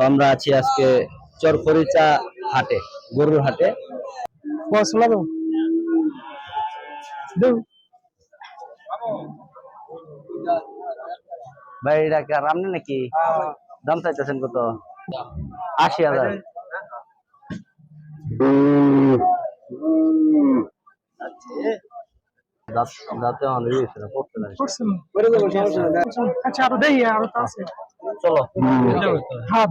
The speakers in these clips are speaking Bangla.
আমরা আছি আজকে চরপরিচা হাটে গরুর হাটে। লাগো ভাই এটা আর আমনে নাকি? দাম চাইতেছেন কত? আশি হাজার। দাঁত- ইয়ে পড়তে নাই। আচ্ছা আরও দেই আরও তো আছে। চলো। হ্যাঁ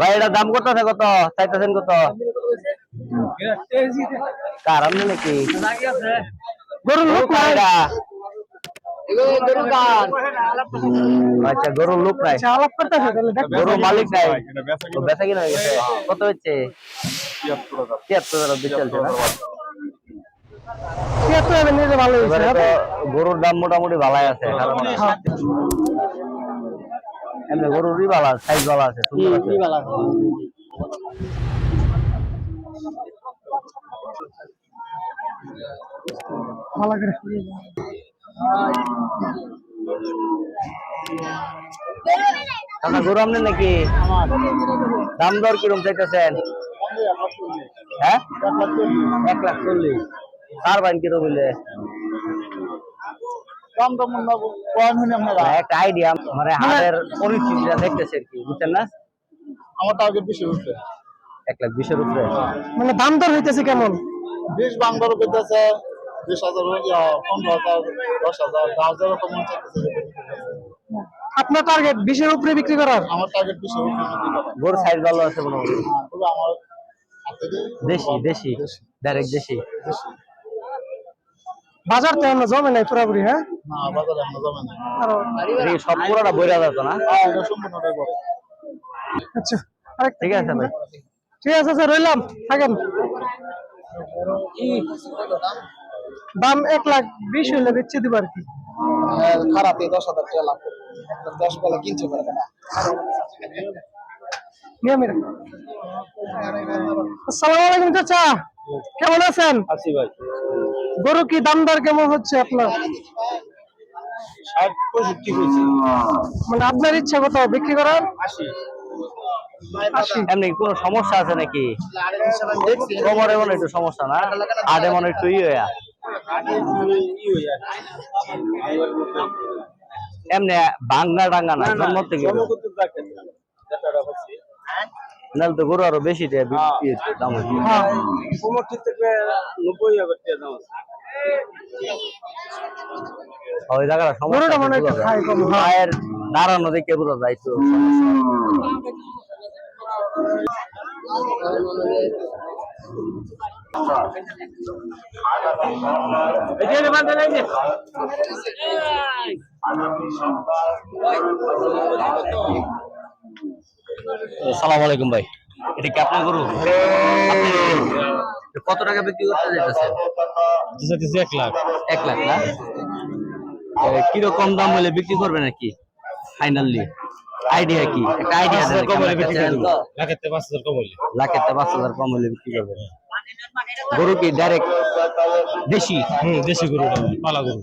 ভাই এটা দাম কত আছে? কত? চাইতেছেন কত? কার আমনে নাকি? গরুর লোক? আচ্ছা গরুর লোক নাই। আচ্ছা আলাপ করতেছে গরু মালিক নাই। বেচা কিনা হয়ে গেছে। কত হচ্ছে? তিয়াত্তর হাজার। চলছে না গরুর দাম মোটামুটি ভালাই আছে হ্যাঁ এমনি গরুরই ভালো আছে সাইজ ভালো আছে সুন্দর আছে। ভালো করে আপনার গরু নাকি? দাম দর কিরম চাইতেছেন? হ্যাঁ? এক লাখ চল্লিশ। কার বাইন কিরম হইলে? দাম দাম একটা আইডিয়া মানে পরিস্থিতিটা দেখতেছে আর কি বুঝছেন না? আমার টার্গেট বেশি উঠছে এক লাখ বিশের উপরে। মানে দাম দর হইতেছে কেমন? বিশ বাংলার পেতেছে বিশ হাজার ইয়া, পনেরো হাজার দশ হাজার দশ হাজার মন করতেছে। আপনার টার্গেট বিশের উপরে বিক্রি করার? আমার টার্গেট বিশ উঠে গরু সাইজ ভালো আছে মোটামুটি তবে আমার দেশি দেশি ডাইরেক্ট দেশি। বাজার তো আমরা জমে নাই পুরাপুরি হ্যাঁ? না বাজারে আমরা জমে না আরও সব পুরোটা বইরা যেত না? হ্যাঁ এটা সম্পূর্ণটাই বড় আচ্ছা ঠিক আছে ভাই। ঠিক আছে স্যার রইলাম। থাকেন। দাম এক লাখ বিশ হইলে বেচে দিব আর কি খারাপ দশ হাজার টাকা লাভ দশ বেলা পারবে না আসসালামু আলাইকুম চাচা কেমন আছেন আছি ভাই গরু কি দাম দর কেমন হচ্ছে আপনার মানে আপনার ইচ্ছা কত বিক্রি করার এমনি কোনো সমস্যা আছে নাকি কোমরে মনে একটু সমস্যা না আডে মনে একটু ইয়ে। এমনি বাঙ্গা টাঙ্গা না জন্ম থেকে নাহলে তো গরু আরও বেশি ইয়ে দাম। হ্যাঁ ওই জায়গাটা সমস্যা গরুটা আছে মনে হয় হ্যাঁ। দাঁড়ানো দেখে বোঝা যায় তো। সালাম আলাইকুম ভাই। এটা কি আপনার গরু? কত টাকা বিক্রি করতে যাইতেছেন এক লাখ। এক লাখ না? কীরকম দাম হলে বিক্রি করবে নাকি? ফাইনালি আইডিয়া কি? একটা আইডিয়া পাঁচ হাজার কম হলে বিক্রি করে তো? দেবো লাখের থেকে পাঁচ হাজার কম হলে লাখের থেকে পাঁচ হাজার কম হলে বিক্রি করবে। গরু কি ডাইরেক্ট দেশি? হুম দেশি গরু পালা গরু।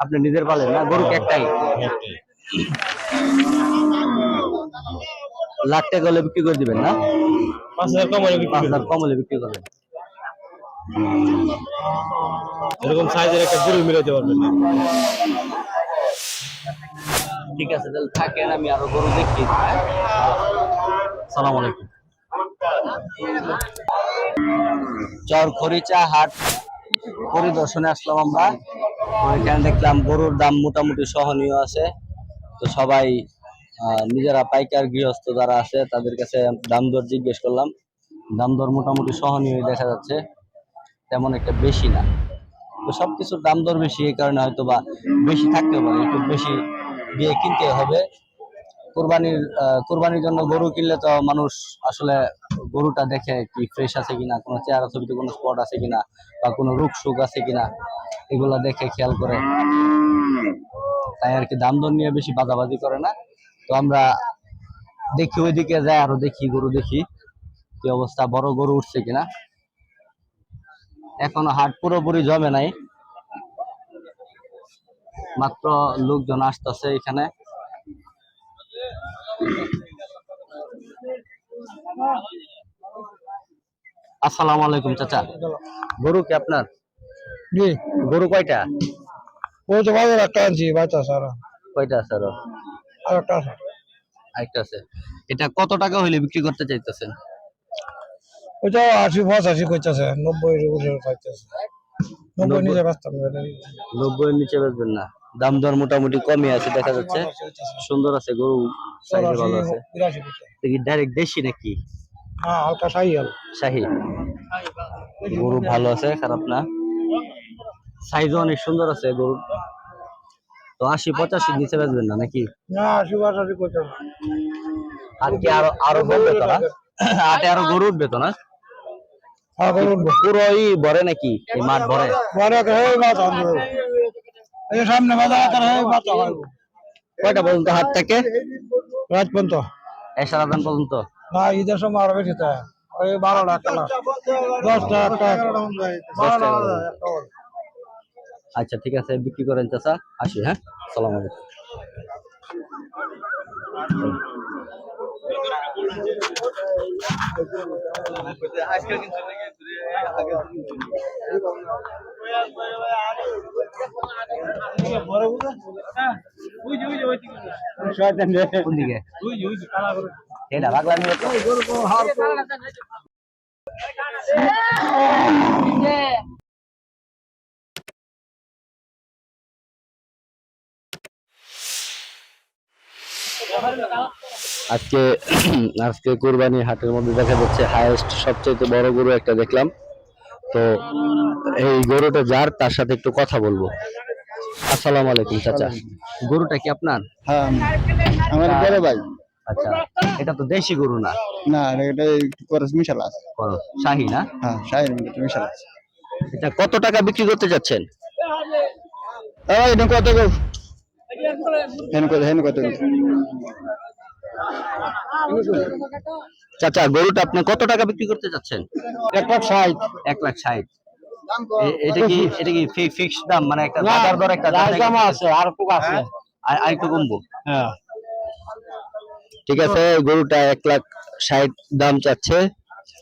আপনি নিজের পালেন না? গরু কি একটাই। লাখ টাকা হলে বিক্রি করে দিবেন না? পাঁচ হাজার কম হলে বিক্রি। কম হলে বিক্রি করবেন। এরকম সাইজের একটা গরু মিলাতে পারবেন না। ঠিক আছে, তাহলে থাকেন, আমি আরও গরু দেখি। সালাম আলাইকুম। চর খরিচা হাট পরিদর্শনে আসলাম আমরা। এখানে দেখলাম গরুর দাম মোটামুটি সহনীয় আছে। তো সবাই নিজেরা পাইকার গৃহস্থ যারা আছে, তাদের কাছে দাম দর জিজ্ঞেস করলাম। দাম দর মোটামুটি সহনীয় দেখা যাচ্ছে, তেমন একটা বেশি না। তো সবকিছুর দাম দর বেশি, এই কারণে হয়তো বা বেশি থাকতে পারে, একটু বেশি দিয়ে কিনতে হবে। কোরবানির কোরবানির জন্য গরু কিনলে তো মানুষ আসলে গরুটা দেখে কি ফ্রেশ আছে কিনা, কোনো চেহারা ছবিতে কোনো স্পট আছে কিনা বা কোনো রোগ সুখ আছে কিনা, এগুলা দেখে খেয়াল করে। তাই আর কি দাম দর নিয়ে বেশি বাজাবাজি করে না। তো আমরা দেখি ওইদিকে যাই, আরও দেখি, গরু দেখি কি অবস্থা, বড় গরু উঠছে কিনা। এখনও হাট পুরোপুরি জমে নাই। মাত্র লোকজন আসতেছে এখানে। আসসালামু আলাইকুম চাচা। গরু কি আপনার? জি। গরু কয়টা? ওই তো বাজার একটা আনছি বাচ্চা সারা কয়টা আছে আরও? আর একটা আছে। আরেকটা আছে। এটা কত টাকা হইলে বিক্রি করতে চাইতেছেন? ওইটা আশি পঁচাশি করতেছে নব্বই পাইতেছে। নব্বই নিচে বাঁচতাম নব্বই নিচে বেচবেন না। দাম দর মোটামুটি কমই আছে দেখা যাচ্ছে। সুন্দর আছে গরু সাইজে ভালো আছে দেখি ডাইরেক্ট দেশি নাকি? হ্যাঁ হালকা হল শাহি গরু ভালো আছে খারাপ না। সাইজও অনেক সুন্দর আছে গরু। তো আশি পঁচাশি নিচে বেচবেন না নাকি? আর কি আরও আরও বলবে তো না? আটে আরও গরু উঠবে তো না? হ্যাঁ পুরোই ভরে নাকি? এই মাঠ ভরে? বড় একটা হয়ে মাছ আনব এই সামনে বাজার একটা হয়ে মাছ আনব কয়টা পর্যন্ত হাট থেকে? রাজপন্ত এসারাদান পর্যন্ত? না ঈদের সময় আরও বেশি তাই। ওই বারোটা একটা দশটা একটা। আচ্ছা ঠিক আছে বিক্রি করেন চাচা। আসি হ্যাঁ? সালাম আলাইকুম। আজকে আজকে কুরবানি হাটের মধ্যে দেখা যাচ্ছে হাইয়েস্ট সবচেয়ে বড় গরু একটা দেখলাম। তো এই গরুটা যার, তার সাথে একটু কথা বলব। আসসালামু আলাইকুম চাচা। গরুটা কি আপনার? হ্যাঁ আমার বড় ভাই। আচ্ছা এটা তো দেশি গরু না? না এটা একটু করে মিশাল আছে। শাহী না? হ্যাঁ একটু মিশাল আছে। এটা কত টাকা বিক্রি করতে যাচ্ছেন? এই কত গো? হেন কত হেন কত চাচা গরুটা আপনি কত টাকা বিক্রি করতে যাচ্ছেন? এক লাখ ষাট। এক লাখ ষাট। এটা কি এটা কি ফিক্স দাম? মানে একটা বাজার দর একটা দাম? আছে আর টুক আছে। আর একটু কমবো? হ্যাঁ। ঠিক আছে গরুটা এক লাখ ষাট দাম চাচ্ছে।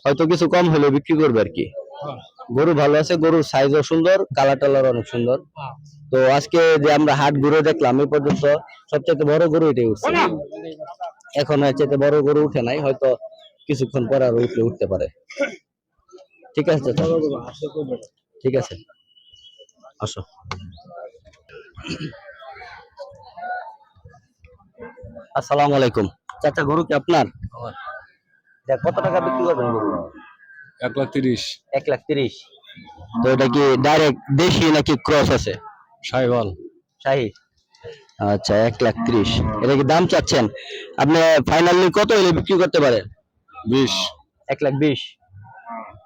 হয়তো কিছু কম হলে বিক্রি করবে আর কি। গরু ভালো আছে গরুর সাইজও সুন্দর কালার টালার অনেক সুন্দর। তো আজকে যে আমরা হাট ঘুরে দেখলাম এই পর্যন্ত সবচেয়ে বড় গরু এটাই উঠছে। এখন চাইতে বড় গরু উঠে নাই হয়তো কিছুক্ষণ পর আরও উঠলে উঠতে পারে। ঠিক আছে? ঠিক আছে। আসো। আসসালামু আলাইকুম। চাচা গরু কি আপনার? এটা কত টাকা বিক্রি করবেন গরু? এক লাখ তিরিশ। এক লাখ তিরিশ। তো এটা কি ডাইরেক্ট দেশি নাকি ক্রস আছে? সাইওয়াল শাহি। আচ্ছা এক লাখ ত্রিশ। এটা কি দাম চাচ্ছেন? আপনি ফাইনালি কত হলে বিক্রি করতে পারেন? বিশ। এক লাখ বিশ।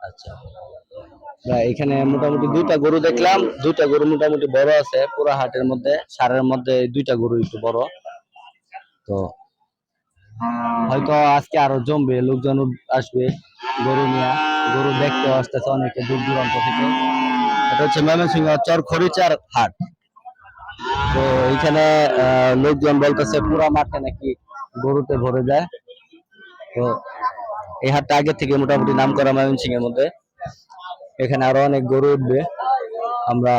আচ্ছা। এখানে মোটামুটি দুইটা গরু দেখলাম। দুইটা গরু মোটামুটি বড় আছে, পুরা হাটের মধ্যে, সারের মধ্যে দুইটা গরু একটু বড়। তো হয়তো আজকে আরও জমবে, লোকজন আসবে গরু নিয়ে। গরু দেখতে আসতেছে অনেকে দূর দূরান্ত থেকে। এটা হচ্ছে ময়মনসিংহ চর খরিচার হাট। তো এইখানে লোকজন বলতেছে পুরা মাঠে নাকি গরুতে ভরে যায়। তো এই হাটটা আগে থেকে মোটামুটি নাম করা ময়মনসিং এর মধ্যে। এখানে আরও অনেক গরু উঠবে। আমরা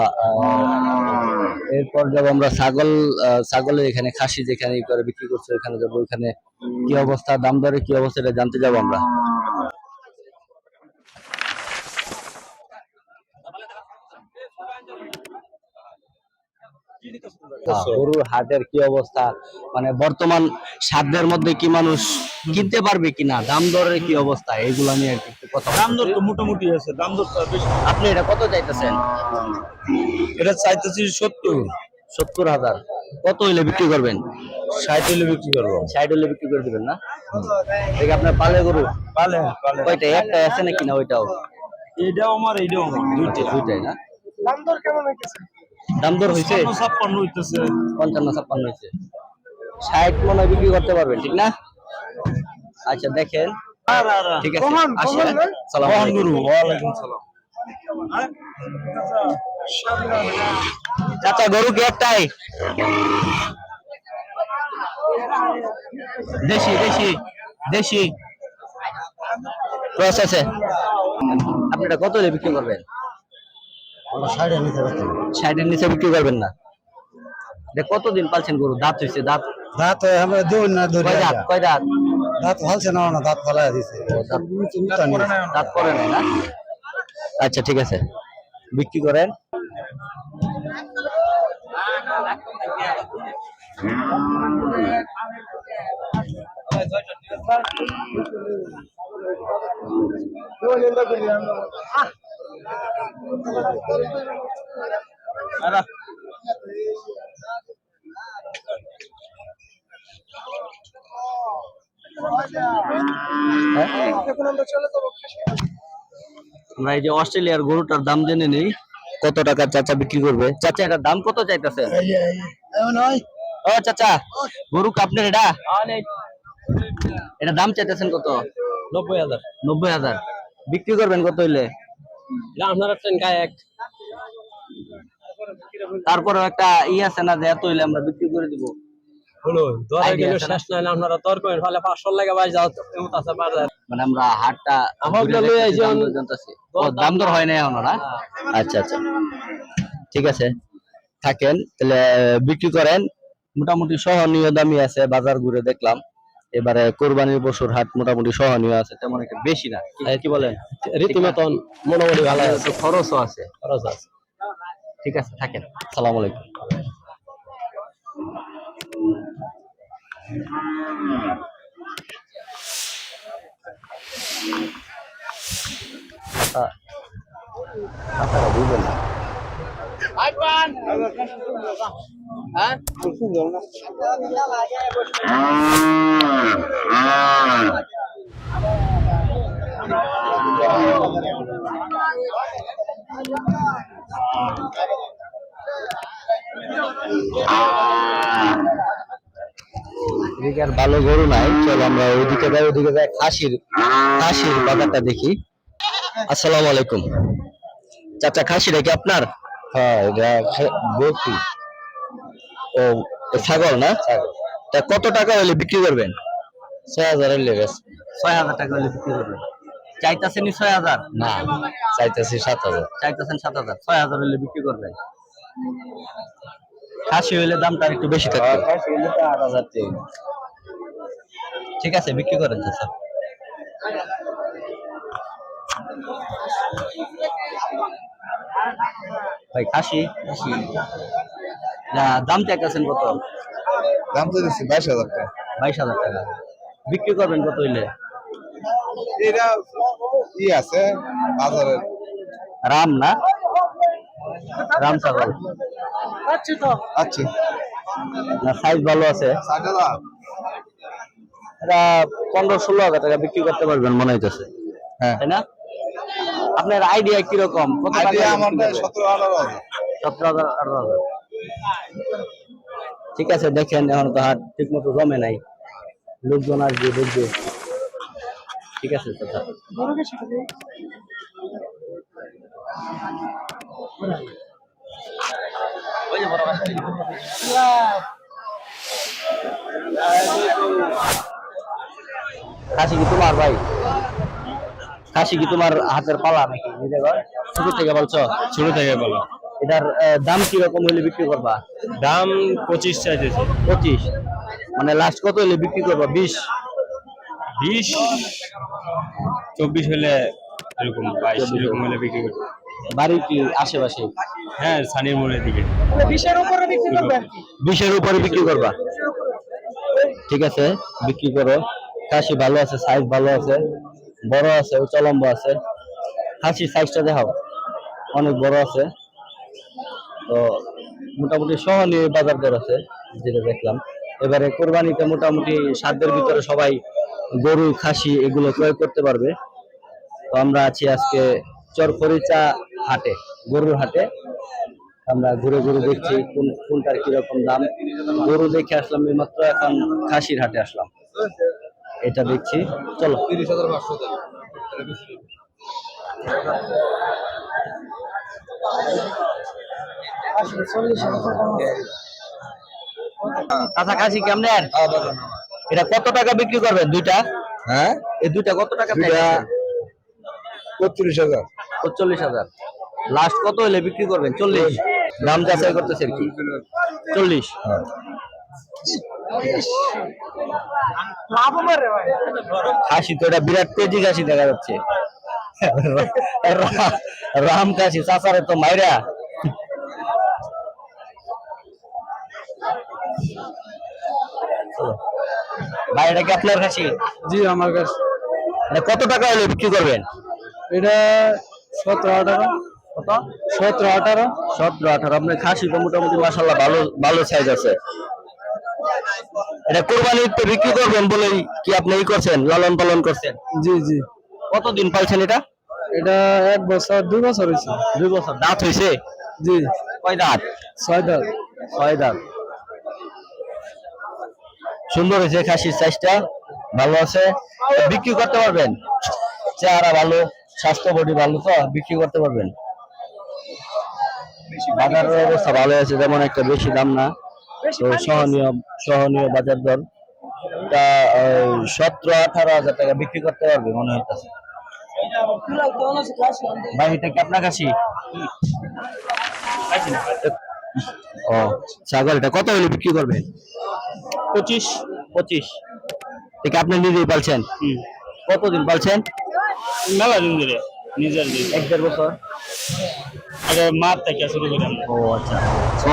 এরপর যাব আমরা ছাগল ছাগলের এখানে খাসি যেখানে করে বিক্রি করছে, ওখানে যাব। ওখানে কি অবস্থা, দাম দরে কি অবস্থা এটা জানতে যাব আমরা। গরুর হাটের কি অবস্থা? মানে বর্তমান সাধ্যের মধ্যে কি মানুষ কিনতে পারবে কিনা? দাম দরের কি অবস্থা? এগুলা নিয়ে একটু কথা দাম দর তো মোটামুটি আছে দাম দর আপনি এটা কত চাইতেছেন? এটা চাইতেছি সত্তর। সত্তর হাজার। কত হইলে বিক্রি করবেন? ষাট হলে বিক্রি করব। ষাট হইলে বিক্রি করে দিবেন না? দেখি আপনার পালে গরু? পালে পালে। কয়টা? একটা আছে নাকি না ওইটাও? এইটাও আমার এইটাও আমার। দুইটা দুইটাই না? দাম দর কেমন হইতেছে? দাম দর হয়েছে ছাপ্পান্ন হইতেছে। পঞ্চান্ন ছাপ্পান্ন হয়েছে ষাট মনে বিক্রি করতে পারবেন ঠিক না? আচ্ছা দেখেন। ঠিক আছে হ্যাঁ? সালাম আলাইকুম। ওয়ালাইকুম সালাম। চাচা গরু কি একটাই? দেশি দেশি দেশি। ক্রস আছে আপনি এটা কত দিয়ে বিক্রি করবেন? ষাটের নিচে বিক্রি করবেন না। কতদিন পালছেন গরু? দাঁত হয়েছে দাঁত? দাঁত আমরা দেউন না ধরে দাঁত? কয় দাঁত? দাঁত ফালছে না না দাঁত ফালাই দিছে। দাঁত করে নাই না? আচ্ছা ঠিক আছে। বিক্রি করেন। আমরা এই যে অস্ট্রেলিয়ার গরুটার দাম জেনে নেই। কত টাকা চাচা বিক্রি করবে? চাচা এটার দাম কত চাইতেছে? ও চাচা গরু আপনার এটা? এটা দাম চাইতেছেন কত? নব্বই হাজার। নব্বই হাজার। বিক্রি করবেন কত হইলে? আপনারা ট্রেন গায়ে তারপরে একটা ই আছে না যে এত হইলে আমরা বিক্রি করে দিব। মানে হয়। আচ্ছা আচ্ছা। ঠিক আছে। থাকেন তাহলে বিক্রি করেন। মোটামুটি সহনীয় দামি আছে বাজার ঘুরে দেখলাম। এবারে কোরবানির পশুর হাট মোটামুটি সহনীয় আছে তেমন একটা বেশি না। কি- বলেন? রীতিমতন মোটামুটি ভালো আছে। খরচও আছে। খরচ আছে। ঠিক আছে থাকেন। সালাম আলাইকুম। আপনারা বুঝবেন না। এদিকে আর ভালো গরু নাই। চলো আমরা ওইদিকে যাই ওইদিকে যাই। খাসির খাসির বাজারটা দেখি। আসসালামু আলাইকুম। চাচা খাসিটা কি আপনার? হ্যাঁ এটা ও ছাগল না? তা কত টাকা হলে বিক্রি করবেন? ছয় হাজার হলে ছয় হাজার টাকা হলে বিক্রি করবেন। চাইতেছেন ছয় হাজার? না চাইতেছি সাত হাজার। চাইতেছেন সাত হাজার। ছয় হাজার হলে বিক্রি করবেন। খাসি হইলে দামটা একটু বেশি থাকবে খাসি হইলে তো আট হাজার ঠিক আছে বিক্রি করেন চাচা ভাই খাসি? না, দাম চাইতেছেন কত? দাম তো দিচ্ছি বাইশ হাজার টাকা। বাইশ হাজার টাকা। বিক্রি করবেন কত হইলে? এটা ই আছে বাজারের। রাম না? রাম ছাগল। আচ্ছা না সাইজ ভালো আছে। এটা পনেরো ষোলো হাজার টাকা বিক্রি করতে পারবেন মনে হইতেছে। হ্যাঁ। তাই না? আপনার আইডিয়া কীরকম? কত টাকা আইডিয়া বিক্রি আমার করবেন? সতেরো হাজার। আঠারো হাজার। ঠিক আছে দেখেন এখন তো হাট ঠিক মতো জমে নাই। লোকজন আসবে দেখবে। ঠিক আছে। খাসি কি তোমার ভাই? খাসি কি তোমার হাতের পালা নাকি? নিজে ঘর ছোট থেকে বলছো? ছোট থেকে বলো। এটার দাম কি রকম হলে বিক্রি করবা? দাম পঁচিশ চাইতেছে। পঁচিশ? মানে লাস্ট কত হলে বিক্রি করবা? বিশ? বিশ? চব্বিশ হলে এরকম বাইশ এরকম হলে। বিক্রি করব। বাড়ি কি আশেপাশে? হ্যাঁ সানির মোড়ের দিকে বিশের উপরে বিক্রি করবা ঠিক আছে বিক্রি করো। কাশি ভালো আছে সাইজ ভালো আছে। বড় আছে উঁচা লম্বা আছে। খাসি সাইজটা দেখাও। অনেক বড় আছে। তো মোটামুটি সহনীয় বাজার দর আছে, যেটা দেখলাম। এবারে কোরবানিতে মোটামুটি সাধ্যের ভিতরে সবাই গরু, খাসি এগুলো ক্রয় করতে পারবে। তো আমরা আছি আজকে চরখরিচা হাটে, গরুর হাটে। আমরা ঘুরে ঘুরে দেখছি কোন কোনটার কীরকম দাম। গরু দেখে আসলাম মাত্র, এখন খাসির হাটে আসলাম। এটা দেখছি। চলো। তিরিশ হাজার পাঁচশো কাছাকাছি কেমন এটা কত টাকা বিক্রি করবেন দুইটা? হ্যাঁ? এই দুইটা কত টাকা পঁয়ত্রিশ হাজার। চল্লিশ হাজার। লাস্ট কত হলে বিক্রি করবেন? চল্লিশ। দাম যাচাই করতেছেন কি। চল্লিশ। খাসি তো এটা বিরাট তেজি খাসি দেখা যাচ্ছে। রাম খাসি চাচারে তো মাইরা। ভাই এটা কি আপনার খাসি জি আমার কাছে কত টাকা হলে বিক্রি করবেন? এটা সতেরো আঠারো। কত? সতেরো আঠারো। সতেরো আঠারো। আপনার খাসি তো মোটামুটি মাসাল্লাহ ভালো ভালো সাইজ আছে। এটা কোরবানির বিক্রি করবেন বলেই কি আপনি করছেন লালন পালন করছেন? জি জি। কতদিন পালছেন এটা? এটা এক বছর দুই বছর হয়েছে। দুই বছর। দাঁত হয়েছে? জি। কয় দাঁত? ছয় দাঁত। ছয় দাঁত। সুন্দর হয়েছে খাসির সাইজটা ভালো আছে? বিক্রি করতে পারবেন? চেহারা ভালো স্বাস্থ্য বডি ভালো তো বিক্রি করতে পারবেন। বাজারের অবস্থা ভালো আছে যেমন একটা বেশি দাম না। তো সহনীয় সহনীয় বাজার দর তা সতেরো আঠারো হাজার টাকা বিক্রি করতে পারবে মনে হইতেছে। ভাই এটা কি আপনার কাছে? ও ছাগল এটা কত হলে বিক্রি করবেন পঁচিশ। পঁচিশ। এটা আপনি নিজেই পালছেন? কতদিন পালছেন? মেলা দিন ধরে নিজের এক দেড় বছর। আগে মাঠ থেকে শুরু করে ও আচ্ছা।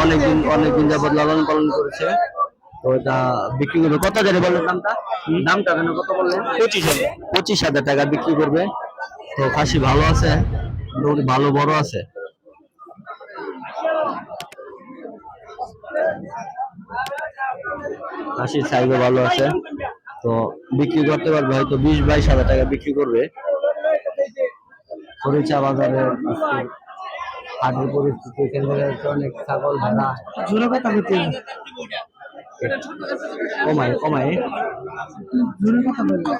অনেকদিন অনেকদিন যাবত লালন পালন করেছে। তো এটা বিক্রি করবে। কত জানি বললেন দামটা? দামটা কেন কত বললেন? পঁচিশ হাজার। পঁচিশ হাজার টাকা বিক্রি করবে। তো খাসি ভালো আছে? ভালো বড় আছে? খাসির সাইজও ভালো আছে। তো বিক্রি করতে পারবে হয়তো বিশ বাইশ হাজার টাকা বিক্রি করবে। খরিচা বাজারে হাটের পরিস্থিতি এখান থেকে অনেক ছাগল ভেড়া জোড়া কথা বলতে কমায় কমায়। জোরে কথা বলতে